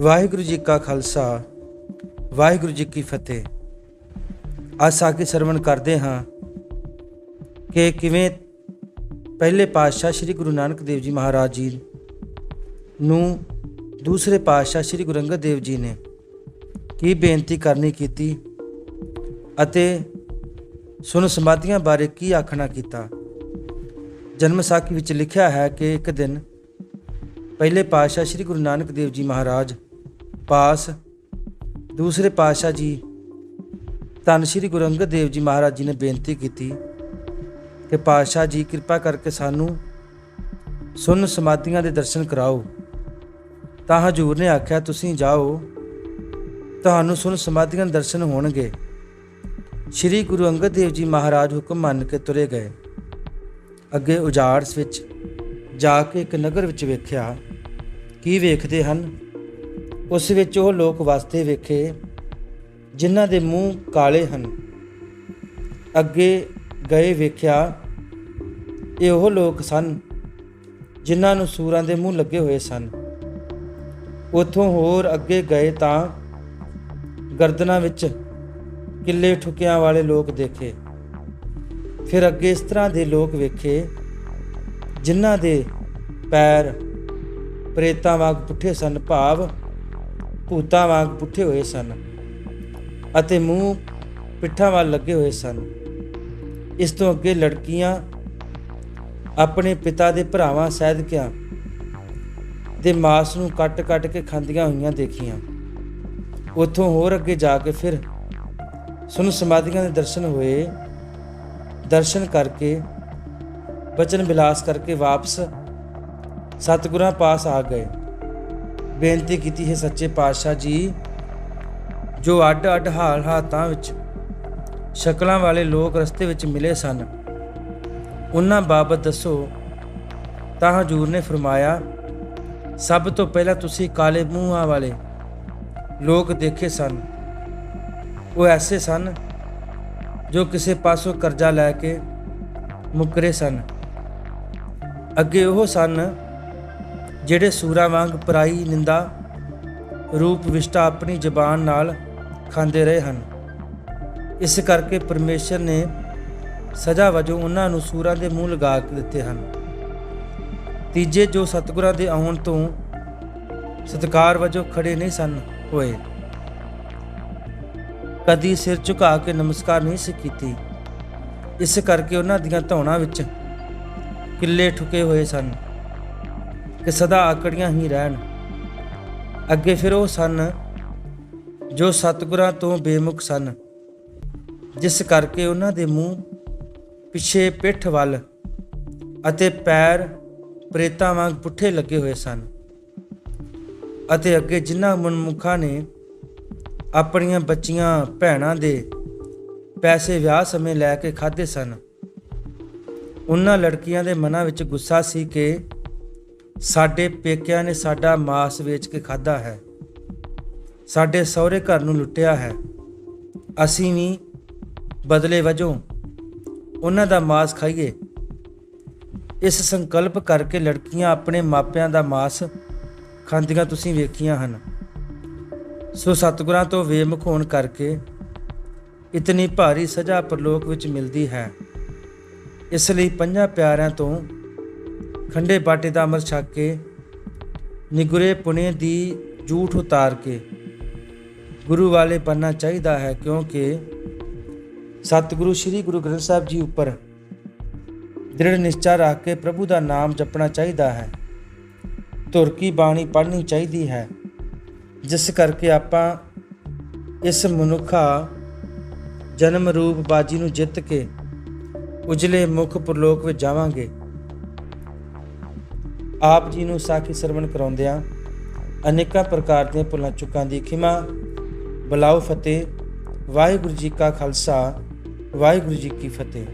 ਵਾਹਿਗੁਰੂ ਜੀ ਕਾ ਖਾਲਸਾ, ਵਾਹਿਗੁਰੂ ਜੀ ਕੀ ਫਤਿਹ। ਅੱਜ ਸਾਖੀ ਸਰਵਣ ਕਰਦੇ ਹਾਂ ਕਿ ਕਿਵੇਂ ਪਹਿਲੇ ਪਾਤਸ਼ਾਹ ਸ੍ਰੀ ਗੁਰੂ ਨਾਨਕ ਦੇਵ ਜੀ ਮਹਾਰਾਜ ਜੀ ਨੂੰ ਦੂਸਰੇ ਪਾਤਸ਼ਾਹ ਸ੍ਰੀ ਗੁਰੂ ਅੰਗਦ ਦੇਵ ਜੀ ਨੇ ਕੀ ਬੇਨਤੀ ਕਰਨੀ ਕੀਤੀ ਅਤੇ ਸੁਨ ਸਮਾਧੀਆਂ ਬਾਰੇ ਕੀ ਆਖਣਾ ਕੀਤਾ। ਜਨਮ ਸਾਖੀ ਵਿੱਚ ਲਿਖਿਆ ਹੈ ਕਿ ਇੱਕ ਦਿਨ ਪਹਿਲੇ ਪਾਤਸ਼ਾਹ ਸ੍ਰੀ ਗੁਰੂ ਨਾਨਕ ਦੇਵ ਜੀ ਮਹਾਰਾਜ ਪਾਸ। ਦੂਸਰੇ ਪਾਤਸ਼ਾਹ ਜੀ, ਧੰਨ ਸ੍ਰੀ ਗੁਰੂ ਅੰਗਦ ਦੇਵ ਜੀ ਮਹਾਰਾਜ ਜੀ ਨੇ ਬੇਨਤੀ ਕੀਤੀ ਕਿ ਪਾਤਸ਼ਾਹ ਜੀ ਕਿਰਪਾ ਕਰਕੇ ਸਾਨੂੰ ਸੁਨ ਸਮਾਧੀਆਂ ਦੇ ਦਰਸ਼ਨ ਕਰਾਓ। ਤਾਂ ਹਜੂਰ ਨੇ ਆਖਿਆ, ਤੁਸੀਂ ਜਾਓ, ਤੁਹਾਨੂੰ ਸੁਨ ਸਮਾਧੀਆਂ ਦੇ ਦਰਸ਼ਨ ਹੋਣਗੇ। ਸ੍ਰੀ ਗੁਰੂ ਅੰਗਦ ਦੇਵ ਜੀ ਮਹਾਰਾਜ ਹੁਕਮ ਮੰਨ ਕੇ ਤੁਰੇ ਗਏ। ਅੱਗੇ ਉਜਾੜਸ ਵਿੱਚ ਜਾ ਕੇ ਇੱਕ ਨਗਰ ਵਿੱਚ ਵੇਖਿਆ, ਕੀ ਵੇਖਦੇ ਹਨ? ਉਸ ਵਿੱਚ ਉਹ ਲੋਕ ਵਸਦੇ ਵੇਖੇ, ਜਿਨ੍ਹਾਂ ਦੇ ਮੂੰਹ ਕਾਲੇ ਹਨ। ਅੱਗੇ ਗਏ ਵੇਖਿਆ, ਇਹ ਉਹ ਲੋਕ ਸਨ, ਜਿਨ੍ਹਾਂ ਨੂੰ ਸੂਰਾਂ ਦੇ ਮੂੰਹ ਲੱਗੇ ਹੋਏ ਸਨ। ਉਥੋਂ ਹੋਰ ਅੱਗੇ ਗਏ ਤਾਂ ਗਰਦਨਾਂ ਵਿੱਚ ਕਿੱਲੇ ਠੁਕਿਆਂ ਵਾਲੇ ਲੋਕ ਦੇਖੇ। ਫਿਰ ਅੱਗੇ ਇਸ ਤਰ੍ਹਾਂ ਦੇ ਲੋਕ ਵੇਖੇ, ਜਿਨ੍ਹਾਂ ਦੇ ਪੈਰ ਪ੍ਰੇਤਾਂ ਵਾਂਗ ਪੁੱਠੇ ਸਨ, ਭਾਵ ਭੂਤਾਂ ਵਾਂਗ ਪੁੱਠੇ ਹੋਏ ਸਨ ਅਤੇ ਮੂੰਹ ਪਿੱਠਾਂ ਵੱਲ ਲੱਗੇ ਹੋਏ ਸਨ। ਇਸ ਤੋਂ ਅੱਗੇ ਲੜਕੀਆਂ ਆਪਣੇ ਪਿਤਾ ਦੇ ਭਰਾਵਾਂ ਸਹਿਦਕਿਆਂ ਦੇ ਮਾਸ ਨੂੰ ਕੱਟ-ਕੱਟ ਕੇ ਖਾਂਦੀਆਂ ਹੋਈਆਂ ਦੇਖੀਆਂ। ਉੱਥੋਂ ਹੋਰ ਅੱਗੇ ਜਾ ਕੇ ਫਿਰ ਸੁਨ ਸਮਾਧੀਆਂ ਦੇ ਦਰਸ਼ਨ ਹੋਏ। ਦਰਸ਼ਨ ਕਰਕੇ ਬਚਨ ਬਿਲਾਸ ਕਰਕੇ ਵਾਪਸ ਸਤਿਗੁਰਾਂ ਪਾਸ ਆ ਗਏ। ਬੇਨਤੀ ਕੀਤੀ ਹੈ ਸੱਚੇ ਪਾਤਸ਼ਾਹ ਜੀ, ਜੋ ਅੱਡ ਅੱਡ ਹਾਲ ਹਾਤਾਂ ਵਿੱਚ ਸ਼ਕਲਾਂ ਵਾਲੇ ਲੋਕ ਰਸਤੇ ਵਿੱਚ ਮਿਲੇ ਸਨ, ਉਹਨਾਂ ਬਾਬਤ ਦੱਸੋ, ਤਾਂ ਹਜੂਰ ਨੇ ਫਰਮਾਇਆ, ਸਭ ਤੋਂ ਪਹਿਲਾਂ ਤੁਸੀਂ ਕਾਲੇ ਮੂੰਹਾਂ ਵਾਲੇ ਲੋਕ ਦੇਖੇ ਸਨ। ਉਹ ਐਸੇ ਸਨ ਜੋ ਕਿਸੇ ਪਾਸੋਂ ਕਰਜ਼ਾ ਲੈ ਕੇ ਮੁਕਰੇ ਸਨ। ਅੱਗੇ ਉਹ ਸਨ ਜਿਹੜੇ ਸੂਰਾ ਵਾਂਗ ਪਰਾਈ ਨਿੰਦਾ ਰੂਪ ਵਿਸ਼ਟਾ ਆਪਣੀ ਜ਼ਬਾਨ ਨਾਲ ਖਾਂਦੇ ਰਹੇ ਹਨ। ਇਸ ਕਰਕੇ ਪਰਮੇਸ਼ਰ ਨੇ ਸਜ਼ਾ ਵਜੋਂ ਉਹਨਾਂ ਨੂੰ ਸੂਰਾਂ ਦੇ ਮੂੰਹ ਲਗਾ ਕੇ ਦਿੱਤੇ ਹਨ। ਤੀਜੇ ਜੋ ਸਤਿਗੁਰਾਂ ਦੇ ਆਉਣ ਤੋਂ ਸਤਕਾਰ ਵਜੋਂ ਖੜੇ ਨਹੀਂ ਸਨ, ਹੋਏ। ਕਦੀ ਸਿਰ ਝੁਕਾ ਕੇ ਨਮਸਕਾਰ ਨਹੀਂ ਸੀ ਕੀਤੀ। ਇਸ ਕਰਕੇ ਉਹਨਾਂ ਦੀਆਂ ਧੌਣਾਂ ਵਿੱਚ ਕਿੱਲੇ ਠੁਕੇ ਹੋਏ ਸਨ। ਕਿ ਸਦਾ ਆਕੜੀਆਂ ਹੀ ਰਹਿਣ। ਅੱਗੇ ਫਿਰ ਉਹ ਸਨ ਜੋ ਸਤਿਗੁਰਾਂ ਤੋਂ ਬੇਮੁਖ ਸਨ, ਜਿਸ ਕਰਕੇ ਉਹਨਾਂ ਦੇ ਮੂੰਹ ਪਿੱਛੇ ਪਿੱਠ ਵੱਲ ਅਤੇ ਪੈਰ ਪ੍ਰੇਤਾਂ ਵਾਂਗ ਪੁੱਠੇ ਲੱਗੇ ਹੋਏ ਸਨ ਅਤੇ ਅੱਗੇ ਜਿਨ੍ਹਾਂ ਮਨਮੁਖਾਂ ਨੇ ਆਪਣੀਆਂ ਬੱਚੀਆਂ ਭੈਣਾਂ ਦੇ ਪੈਸੇ ਵਿਆਹ ਸਮੇਂ ਲੈ ਕੇ ਖਾਦੇ ਸਨ, ਉਹਨਾਂ ਲੜਕੀਆਂ ਦੇ ਮਨਾਂ ਵਿੱਚ ਗੁੱਸਾ ਸੀ ਕਿ ਸਾਡੇ ਪੇਕਿਆਂ ਨੇ ਸਾਡਾ ਮਾਸ ਵੇਚ ਕੇ ਖਾਦਾ ਹੈ। ਸਾਡੇ ਸਹੁਰੇ ਘਰ ਨੂੰ ਲੁੱਟਿਆ ਹੈ। ਅਸੀਂ ਵੀ ਬਦਲੇ ਵਜੋਂ ਉਹਨਾਂ ਦਾ ਮਾਸ ਖਾਈਏ। ਇਸ ਸੰਕਲਪ ਕਰਕੇ ਲੜਕੀਆਂ ਆਪਣੇ ਮਾਪਿਆਂ ਦਾ ਮਾਸ ਖਾਂਦੀਆਂ ਤੁਸੀਂ ਵੇਖੀਆਂ ਹਨ। ਸੋ ਸਤਿਗੁਰਾਂ ਤੋਂ ਵੇਮੁਖ ਹੋਣ ਕਰਕੇ ਇਤਨੀ ਭਾਰੀ ਸਜ਼ਾ ਪ੍ਰਲੋਕ ਵਿੱਚ ਮਿਲਦੀ ਹੈ। ਇਸ ਲਈ ਪੰਜਾਂ ਪਿਆਰਿਆਂ ਤੋਂ ਖੰਡੇ ਬਾਟੇ ਦਾ ਅੰਮ੍ਰਿਤ ਛਕ ਕੇ, ਨਿਗੁਰੇ ਪੁਣੇ ਦੀ ਝੂਠ ਉਤਾਰ ਕੇ। ਗੁਰੂ ਵਾਲੇ ਬਣਨਾ ਚਾਹੀਦਾ ਹੈ ਕਿਉਂਕਿ ਸਤਿਗੁਰੂ ਸ੍ਰੀ ਗੁਰੂ ਗ੍ਰੰਥ ਸਾਹਿਬ ਜੀ ਉੱਪਰ ਦ੍ਰਿੜ ਨਿਸ਼ਚਾ ਰੱਖ ਕੇ ਪ੍ਰਭੂ ਦਾ ਨਾਮ ਜਪਣਾ ਚਾਹੀਦਾ ਹੈ। ਧੁਰ ਕੀ ਬਾਣੀ ਪੜ੍ਹਨੀ ਚਾਹੀਦੀ ਹੈ, ਜਿਸ ਕਰਕੇ ਆਪਾਂ ਇਸ ਮਨੁੱਖਾ ਜਨਮ ਰੂਪ ਬਾਜੀ ਨੂੰ ਜਿੱਤ ਕੇ ਉਜਲੇ ਮੁਖ ਪਰਲੋਕ ਵਿੱਚ ਜਾਵਾਂਗੇ। ਆਪ ਜੀ ਨੂੰ ਸਾਖੀ ਸਰਵਣ ਕਰਾਉਂਦਿਆਂ ਅਨੇਕਾਂ ਪ੍ਰਕਾਰ ਦੀਆਂ ਭੁੱਲਾਂ ਚੁੱਕਾਂ ਦੀ ਖਿਮਾ, ਬਲਾਉ ਫਤਿਹ, ਵਾਹਿਗੁਰੂ ਜੀ ਕਾ ਖਾਲਸਾ, ਵਾਹਿਗੁਰੂ ਜੀ ਕੀ ਫਤਿਹ।